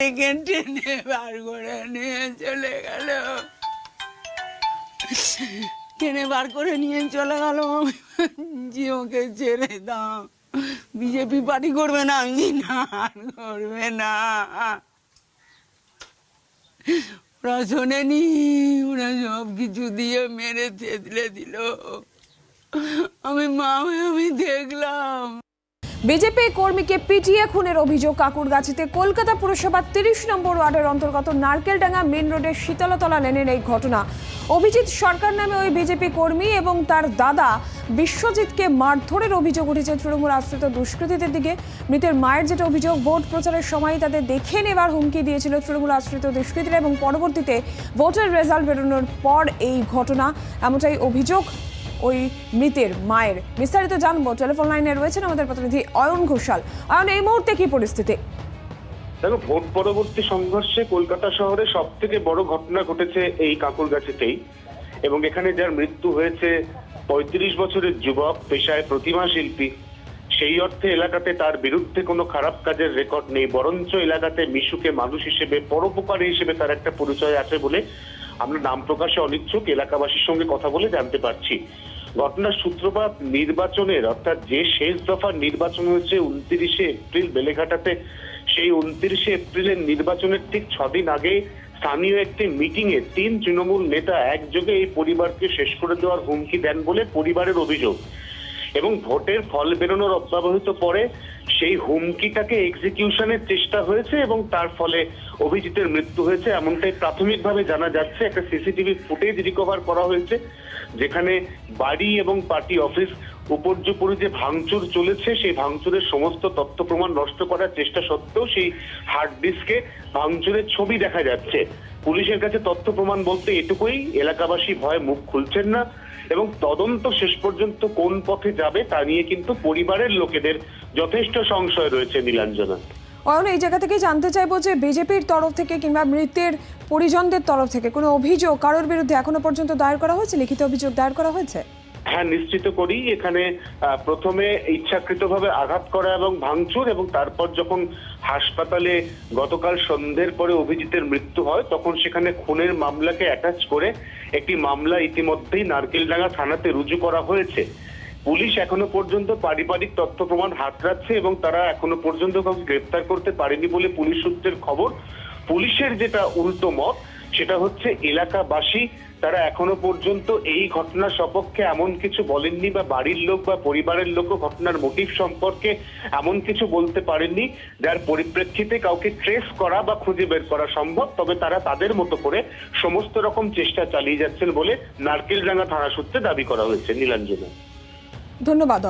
টেনে বার করে নিয়ে চলে গেল। টেনে বার করে নিয়ে চলে গেল। জিওকে ছেড়ে দাও। বিজেপি পার্টি করবে না, আমি না করবে না। ওরা শোনেনি, ওরা সব কিছু দিয়ে মেরে থেতলে দিল। আমি মা আমি দেখলাম। বিজেপি কর্মীকে পিটিয়ে খুনের অভিযোগ কাকুরগাছিতে। কলকাতা পুরসভার তিরিশ নম্বর ওয়ার্ডের অন্তর্গত নারকেলডাঙ্গা মেন রোডের শীতলতলা লেনের এই ঘটনা। অভিজিৎ সরকার নামে ওই বিজেপি কর্মী এবং তার দাদা বিশ্বজিৎকে মারধরের অভিযোগ উঠেছে তৃণমূল আশ্রিত দুষ্কৃতীদের দিকে। মৃতের মায়ের যেটা অভিযোগ, ভোট প্রচারের সময় তাদের দেখে নেবার হুমকি দিয়েছিল তৃণমূল আশ্রিত দুষ্কৃতীরা এবং পরবর্তীতে ভোটের রেজাল্ট বেরোনোর পর এই ঘটনা। এমনটাই অভিযোগ ওই মৃতের মায়ের। বিস্তারিত জানব। টেলিফোন লাইনে রয়েছেন আমাদের প্রতিনিধি অয়ন ঘোষাল। অয়ন, এই মুহূর্তে কি পরিস্থিতি? দেখো, ভোট পরবর্তী সংঘর্ষে কলকাতা শহরে সব থেকে বড় ঘটনা ঘটেছে এই কাকুরগাছিতেই। এবং এখানে যার মৃত্যু হয়েছে পঁয়ত্রিশ বছরের যুবক, পেশায় প্রতিমা শিল্পী। সেই অর্থে এলাকাতে তার বিরুদ্ধে কোনো খারাপ কাজের রেকর্ড নেই, বরঞ্চ এলাকাতে মিশুকে মানুষ হিসেবে, পরোপকারী হিসেবে তার একটা পরিচয় আছে বলে আমরা নাম প্রকাশে অনিচ্ছুক, এলাকাবাসীর সঙ্গে কথা বলে জানতে পারছি। ঘটনার সূত্রপাত নির্বাচনের, অর্থাৎ যে শেষ দফার নির্বাচন হয়েছে উনত্রিশে এপ্রিল বেলেঘাটাতে, সেই উনত্রিশে এপ্রিলের নির্বাচনের ঠিক ছদিন আগে স্থানীয় একটি মিটিং এ তিন তৃণমূল নেতা একযোগে এই পরিবারকে শেষ করে দেওয়ার হুমকি দেন বলে পরিবারের অভিযোগ। এবং ভোটের ফল বেরোনোর অব্যবহিত পরে সেই হুমকিটাকে এক্সিকিউশনের চেষ্টা হয়েছে এবং তার ফলে অভিজিতের মৃত্যু হয়েছে, এমনটাই প্রাথমিকভাবে জানা যাচ্ছে। একটা সিসিটিভি ফুটেজ রিকভার করা হয়েছে, যেখানে বাড়ি এবং পার্টি অফিস উপর্যুপরি যে ভাঙচুর চলেছে, সেই ভাঙচুরের সমস্ত তথ্য প্রমাণ নষ্ট করার চেষ্টা সত্ত্বেও সেই হার্ড ডিস্কে ভাঙচুরের ছবি দেখা যাচ্ছে। পুলিশের কাছে তথ্য প্রমাণ বলতে এটুকুই, এলাকাবাসী ভয়ে মুখ খুলছেন না এবং তদন্ত শেষ পর্যন্ত কোন পথে যাবে তা নিয়ে কিন্তু পরিবারের লোকেদের যথেষ্ট সংশয় রয়েছে নীলাঞ্জনা। অয়ন এই জায়গা থেকে জানতে চাইব যে বিজেপির তরফ থেকে কিংবা মৃতের পরিজনদের তরফ থেকে কোনো অভিযোগ কারোর বিরুদ্ধে এখনও পর্যন্ত দায়ের করা হয়েছে? লিখিত অভিযোগ দায়ের করা হয়েছে? হ্যাঁ নিশ্চিত করি। এখানে প্রথমে ইচ্ছাকৃতভাবে আঘাত করা এবং ভাঙচুর এবং তারপর যখন হাসপাতালে গতকাল সন্ধ্যের পরে অভিজিতের মৃত্যু হয়, তখন সেখানে খুনের মামলাকে অ্যাটাচ করে একটি মামলা ইতিমধ্যেই নারকেলডাঙ্গা থানাতে রুজু করা হয়েছে। পুলিশ এখনও পর্যন্ত পারিবারিক তথ্য প্রমাণ হাতড়াচ্ছে এবং তারা এখনও পর্যন্ত কাউকে গ্রেপ্তার করতে পারেনি বলে পুলিশ সূত্রের খবর। পুলিশের যেটা উল্টো মত, সেটা হচ্ছে এলাকাবাসী তারা এখনও পর্যন্ত এই ঘটনার সপক্ষে এমন কিছু বলেননি বা বাড়ির লোক বা পরিবারের লোকও ঘটনার মোটিভ সম্পর্কে এমন কিছু বলতে পারেননি, যার পরিপ্রেক্ষিতে কাউকে ট্রেস করা বা খুঁজে বের করা সম্ভব, তবে তারা তাদের মতো করে সমস্ত রকম চেষ্টা চালিয়ে যাচ্ছেন বলে নারকেলডাঙ্গা থানা সূত্রে দাবি করা হয়েছে। নীলাঞ্জনা। ধন্যবাদ